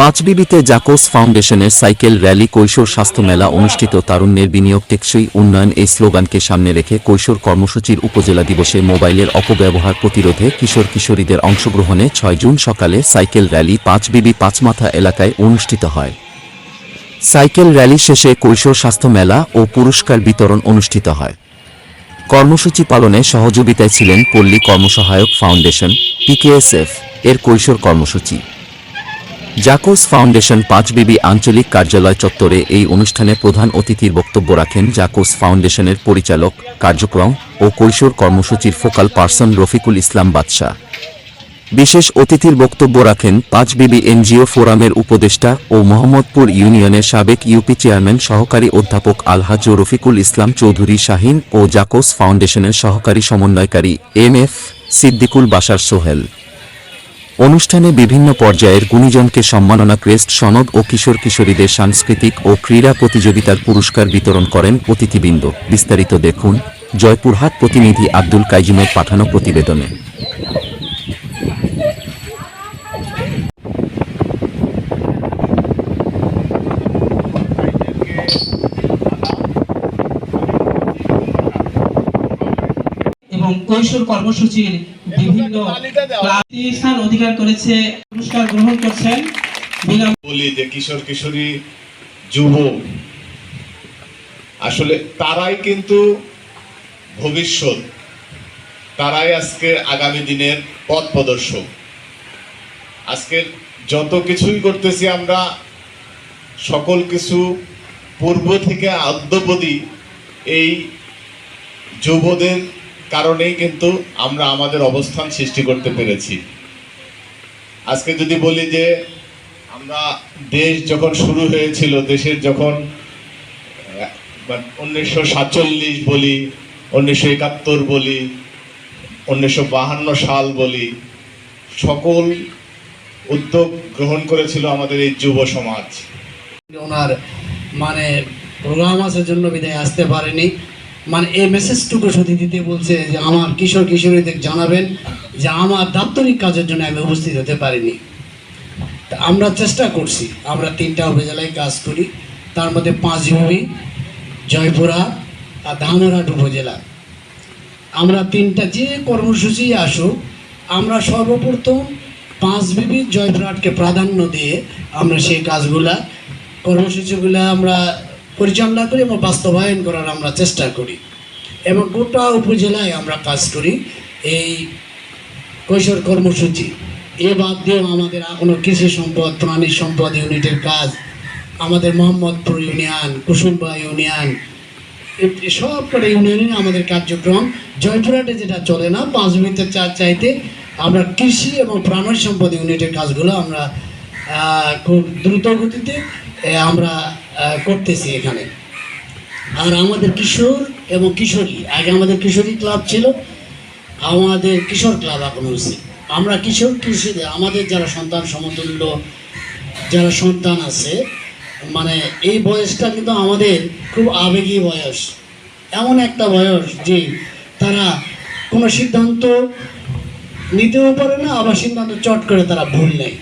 পাঁচবিবিতে জাকোস ফাউন্ডেশনের cycle rally কৈশোর স্বাস্থ্য মেলা অনুষ্ঠিত, তারুণ্যের বিনিয়োগ টেকসই উন্নয়ন এই স্লোগানকে সামনে রেখে কৈশোর কর্মসূচির উপজেলা দিবসে মোবাইলের অপব্যবহার প্রতিরোধে কিশোর কিশোরীদের অংশগ্রহণে ছয় জুন সকালে সাইকেল র্যালি পাঁচবিবি পাঁচমাথা এলাকায় অনুষ্ঠিত হয়। সাইকেল র্যালি শেষে কৈশোর স্বাস্থ্য মেলা ও পুরস্কার বিতরণ অনুষ্ঠিত হয়। কর্মসূচি পালনে সহযোগিতায় ছিলেন পল্লী কর্মসহায়ক ফাউন্ডেশন পিকেএসএফ এর কৈশোর কর্মসূচি। জাকোস ফাউন্ডেশন পাঁচবিবি আঞ্চলিক কার্যালয় চত্বরে এই অনুষ্ঠানে প্রধান অতিথির বক্তব্য রাখেন জাকোস ফাউন্ডেশনের পরিচালক, কার্যক্রম ও কৈশোর কর্মসূচির ফোকাল পার্সন রফিকুল ইসলাম বাদশাহ। বিশেষ অতিথির বক্তব্য রাখেন পাঁচবিবি এনজিও ফোরামের উপদেষ্টা ও মোহাম্মদপুর ইউনিয়নের সাবেক ইউপি চেয়ারম্যান সহকারী অধ্যাপক আলহাজ রফিকুল ইসলাম চৌধুরী শাহিন ও জাকোস ফাউন্ডেশনের সহকারী সমন্বয়কারী এম এফ সিদ্দিকুল বাশার সোহেল। অনুষ্ঠানে বিভিন্ন পর্যায়ের গুণীজনকে সম্মাননা ক্রেস্ট, সনদ ও কিশোর কিশোরীদের সাংস্কৃতিক ও ক্রীড়া প্রতিযোগিতার পুরস্কার বিতরণ করেন অতিথিবৃন্দ। বিস্তারিত দেখুন জয়পুরহাট প্রতিনিধি আব্দুল কাইজিমের পাঠানো প্রতিবেদনে। এবং কৈশোর কর্মসূচির বিভিন্ন স্থান অধিকার করেছে পুরস্কার গ্রহণ করছেন বলি যে কিশোর কিশোরী যুব আসলে তারাই কিন্তু ভবিষ্যৎ। তারাই আজকে আগামী দিনের পথ প্রদর্শক। আজকে যত কিছুই করতেছি আমরা সকল কিছু পূর্ব থেকে আদ্যবধি এই যুবদের কারণেই কিন্তু আমরা আমাদের অবস্থান সৃষ্টি করতে পেরেছি। আজকে যদি বলি যে আমরা দেশ যখন শুরু হয়েছিল, দেশের যখন উনিশশো সাতচল্লিশ বলি, উনিশশো একাত্তর বলি, উনিশশো বাহান্ন সাল বলি, সকল উদ্যোগ গ্রহণ করেছিল আমাদের এই যুব সমাজ। ওনার মানে প্রোগ্রাম আসার জন্য বিদায় আসতে পারেনি। মানে এই মেসেজটুকু শুধু দিতে বলছে যে, আমার কিশোর কিশোরীদের জানাবেন যে, আমার দাপ্তরিক কাজের জন্য আমি উপস্থিত হতে পারিনি। তা আমরা চেষ্টা করছি। আমরা তিনটা উপজেলায় কাজ করি। তার মধ্যে পাঁচ জমি জয়পুরা আর ধামরাট উপজেলা। আমরা তিনটা যে কর্মসূচি আসুক, আমরা সর্বপ্রথম পাঁচ বিবিধ জয়পুরহাটকে প্রাধান্য দিয়ে আমরা সেই কাজগুলা, কর্মসূচিগুলো আমরা পরিচালনা করি এবং বাস্তবায়ন করার আমরা চেষ্টা করি। এবং গোটা উপজেলায় আমরা কাজ করি এই কৈশোর কর্মসূচি। এ বাদ দিয়েও আমাদের এখনও কৃষি সম্পদ, প্রাণী সম্পদ ইউনিটের কাজ, আমাদের মোহাম্মদপুর ইউনিয়ন কুসুম্বা ইউনিয়ন সব কটা ইউনিয়নে আমাদের কার্যক্রম। জয়পুরহাটে যেটা চলে না, পাঁচ মিনিটের চার চাইতে আমরা কৃষি এবং প্রাণী সম্পদ ইউনিটের কাজগুলো আমরা খুব দ্রুত গতিতে আমরা করতেছি এখানে। আর আমাদের কিশোর এবং কিশোরী, আগে আমাদের কিশোরী ক্লাব ছিল, আমাদের কিশোর ক্লাব এখন হয়েছে। আমরা কিশোর কিশোরী আমাদের যারা সন্তান সমতুল্য, যারা সন্তান আছে মানে এই বয়সটা কিন্তু আমাদের খুব আবেগী বয়স। এমন একটা বয়স যে তারা কোনো সিদ্ধান্ত নিতেও পারে না, আবার সিদ্ধান্ত চট করে তারা ভুল নেয়।